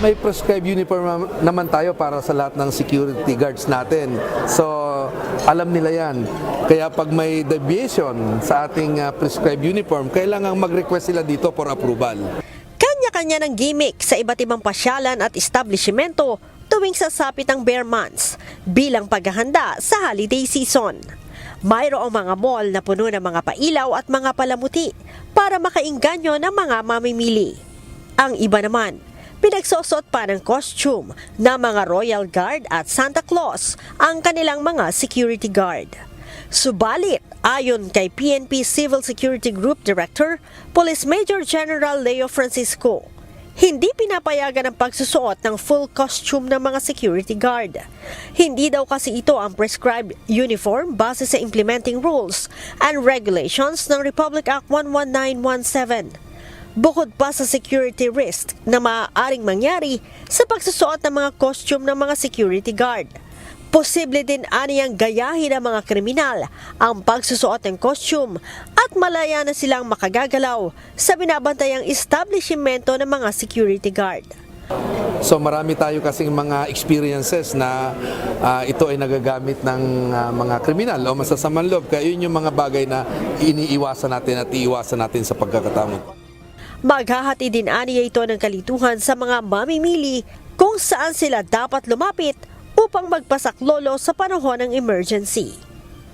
May prescribed uniform nam- naman tayo para sa lahat ng security guards natin. So, alam nila yan. Kaya pag may deviation sa ating ah, prescribed uniform, kailangang mag-request sila dito for approval. Kanya-kanya ng gimmick sa iba't ibang pasyalan at establishmento tuwing sasapit ang bare months bilang paghahanda sa holiday season. Mayroong mga mall na puno ng mga pailaw at mga palamuti para makainganyo ng mga mamimili. Ang iba naman, pinagsosot pa ng costume ng mga Royal Guard at Santa Claus ang kanilang mga security guard. Subalit, ayon kay PNP Civil Security Group Director, Police Major General Leo Francisco, hindi pinapayagan ang pagsusuot ng full costume ng mga security guard. Hindi daw kasi ito ang prescribed uniform base sa implementing rules and regulations ng Republic Act 11917. Bukod pa sa security risk na maaaring mangyari sa pagsusuot ng mga costume ng mga security guard. Posible din aniyang gayahin ng mga kriminal ang pagsusuot ng costume at malaya na silang makagagalaw sa binabantayang establishmento ng mga security guard. So marami tayo kasing mga experiences na ah, ito ay nagagamit ng ah, mga kriminal o masasamang loob. Kaya yun yung mga bagay na iniiwasan natin at iiwasan natin sa pagkakataon. Maghahati din aniya ito ng kalituhan sa mga mamimili kung saan sila dapat lumapit upang magpasaklolo sa panahon ng emergency.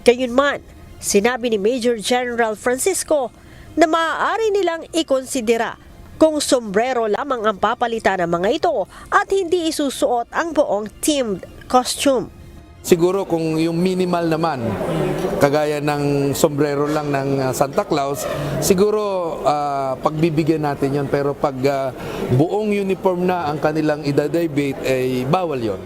Gayunman, sinabi ni Major General Francisco na maaari nilang ikonsidera kung sombrero lamang ang papalitan ng mga ito at hindi isusuot ang buong teamed costume. Siguro kung yung minimal naman, kagaya ng sombrero lang ng uh, Santa Claus, siguro ah, pagbibigyan natin yon pero pag ah, buong uniform na ang kanilang idadebate, ay bawal yon.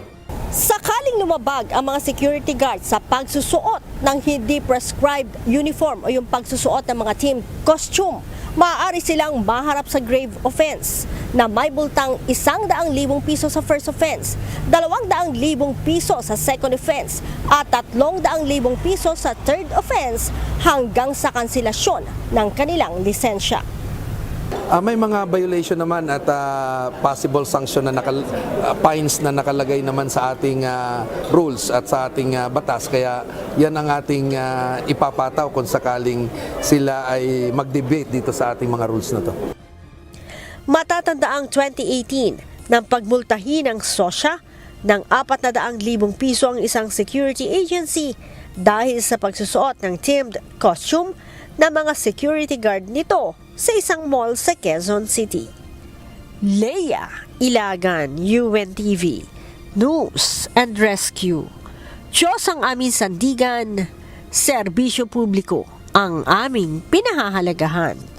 Sakaling lumabag ang mga security guards sa pagsusuot ng hindi prescribed uniform o yung pagsusuot ng mga team costume, maaari silang maharap sa grave offense na may bultang isang daang libong piso sa first offense, dalawang daang libong piso sa second offense, at tatlong daang libong piso sa third offense hanggang sa kanselasyon ng kanilang lisensya. Ah, may mga violation naman at ah, possible sanction na nakal- ah, fines na nakalagay naman sa ating ah, rules at sa ating ah, batas kaya yan ang ating ah, ipapataw kung sakaling sila ay mag-debate dito sa ating mga rules na to. Matatanda ang 2018 nang pagmultahin ng sosya ng 400,000 piso ang isang security agency dahil sa pagsusuot ng teamed costume ng mga security guard nito sa isang mall sa Quezon City. Leia Ilagan, UNTV, News and Rescue. Diyos ang aming sandigan, serbisyo publiko ang aming pinahahalagahan.